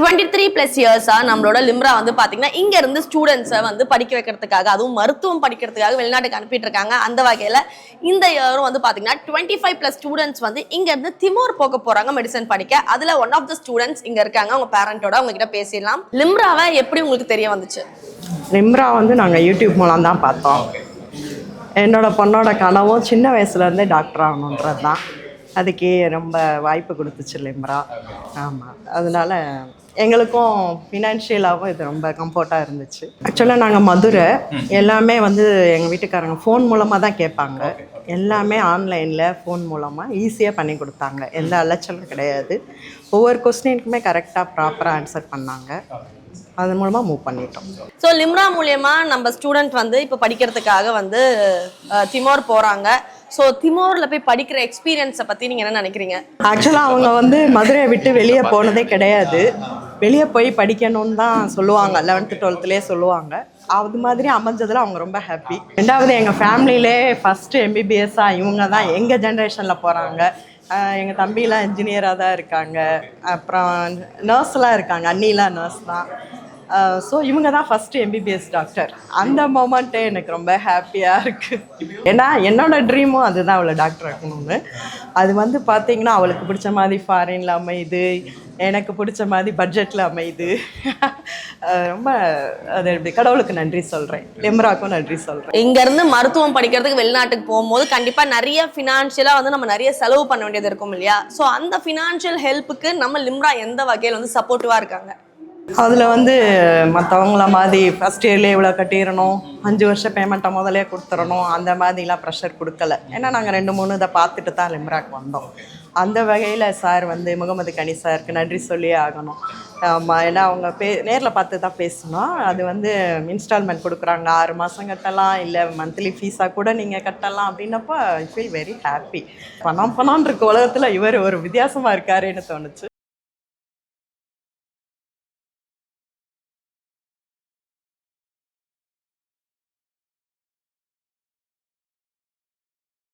Twenty three plus இயர்ஸாக நம்மளோட லிம்ரா வந்து பார்த்தீங்கன்னா இங்கேருந்து ஸ்டூடெண்ட்ஸை வந்து படிக்க வைக்கிறதுக்காக அதுவும் மருத்துவம் படிக்கிறதுக்காக வெளிநாட்டுக்கு அனுப்பிட்டு இருக்காங்க அந்த வகையில் இந்த இயரும் வந்து பார்த்தீங்கன்னா டுவெண்ட்டி ஃபைவ் பிளஸ் ஸ்டூடெண்ட்ஸ் வந்து இங்கேருந்து திமோர் போக போகிறாங்க மெடிசன் படிக்க. அதில் ஒன் ஆஃப் த ஸ்டூடெண்ட்ஸ் இங்கே இருக்காங்க. அவங்க பேரண்ட்டோட அவங்ககிட்ட பேசிடலாம். லிம்ராவை எப்படி உங்களுக்கு தெரிய வந்துச்சு? லிம்ரா வந்து நாங்கள் யூடியூப் மூலம் தான் பார்த்தோம். என்னோட பொண்ணோட கனவும் சின்ன வயசுலேருந்தே டாக்டர் ஆகணுன்றது தான் அதுக்கே ரொம்ப வாய்ப்பு கொடுத்துச்சு லிம்ரா ஆமாம் அதனால எங்களுக்கும் ஃபினான்ஷியலாகவும் இது ரொம்ப கம்ஃபர்ட்டாக இருந்துச்சு. ஆக்சுவலாக நாங்கள் மதுரை எல்லாமே வந்து எங்கள் வீட்டுக்காரங்க ஃபோன் மூலமாக தான் கேட்பாங்க. எல்லாமே ஆன்லைனில் ஃபோன் மூலமாக ஈஸியாக பண்ணி கொடுத்தாங்க. எந்த அலைச்சலும் கிடையாது. ஒவ்வொரு கொஸ்டினுக்குமே கரெக்டாக ப்ராப்பராக ஆன்சர் பண்ணாங்க. அது மூலமாக மூவ் பண்ணிட்டோம். ஸோ லிம்ரா மூலியமா நம்ம ஸ்டூடெண்ட் வந்து இப்போ படிக்கிறதுக்காக வந்து திமோர் போறாங்க. ஸோ திமோரில் போய் படிக்கிற எக்ஸ்பீரியன்ஸை பற்றி நீங்கள் என்ன நினைக்கிறீங்க? ஆக்சுவலாக அவங்க வந்து மதுரையை விட்டு வெளியே போனதே கிடையாது. வெளியே போய் படிக்கணும்னு தான் சொல்லுவாங்க. லெவன்த்து டுவெல்த்துலேயே சொல்லுவாங்க. அது மாதிரி அமைஞ்சதில் அவங்க ரொம்ப ஹாப்பி ரெண்டாவது எங்கள் ஃபேமிலியிலே ஃபஸ்ட்டு எம்பிபிஎஸ்ஸாக இவங்க தான் எங்கள் ஜென்ரேஷனில் போகிறாங்க எங்கள் தம்பிலாம் இன்ஜினியராக தான் இருக்காங்க. அப்புறம் நர்ஸ்லாம் இருக்காங்க. அண்ணிலாம் நர்ஸ் தான். ஸோ இவங்க தான் ஃபஸ்ட்டு எம்பிபிஎஸ் டாக்டர் அந்த மொமெண்ட்டே எனக்கு ரொம்ப ஹாப்பியாக இருக்குது ஏன்னா என்னோடய ட்ரீமும் அதுதான் அவளை டாக்டர் ஆகணும்னு அது வந்து பார்த்தீங்கன்னா அவளுக்கு பிடிச்ச மாதிரி ஃபாரினில் அமையுது எனக்கு பிடிச்ச மாதிரி பட்ஜெட்டில் அமையுது ரொம்ப அது எப்படி கடவுளுக்கு நன்றி சொல்கிறேன் லெம்ராக்கும் நன்றி சொல்கிறேன் இங்கேருந்து மருத்துவம் படிக்கிறதுக்கு வெளிநாட்டுக்கு போகும்போது கண்டிப்பாக நிறைய ஃபினான்ஷியலாக வந்து நம்ம நிறைய செலவு பண்ண வேண்டியது இருக்கும் இல்லையா? ஸோ அந்த ஃபினான்ஷியல் ஹெல்ப்புக்கு நம்ம லிம்ரா எந்த வகையில் வந்து சப்போர்ட்டிவாக இருக்காங்க? அதில் வந்து மற்றவங்கள மாதிரி ஃபஸ்ட் இயர்லேயே இவ்வளோ கட்டிடணும் அஞ்சு வருஷம் பேமெண்ட்டை முதலே கொடுத்துடணும் அந்த மாதிரிலாம் ப்ரெஷர் கொடுக்கல. ஏன்னா நாங்கள் ரெண்டு மூணு இதை பார்த்துட்டு தான் லிம்ராக் வந்தோம். அந்த வகையில் சார் வந்து முகமது கனி சாருக்கு நன்றி சொல்லியே ஆகணும். ஆமாம் ஏன்னா அவங்க பே நேரில் பார்த்து தான் பேசணும் அது வந்து இன்ஸ்டால்மெண்ட் கொடுக்குறாங்க. ஆறு மாதம் கட்டலாம் இல்லை மந்த்லி ஃபீஸாக கூட நீங்கள் கட்டலாம் அப்படின்னப்போ ஐ ஃபீல் வெரி ஹாப்பி பணம் பணம்னு இருக்க உலகத்தில் இவர் ஒரு வித்தியாசமாக இருக்காருன்னு தோணுச்சு.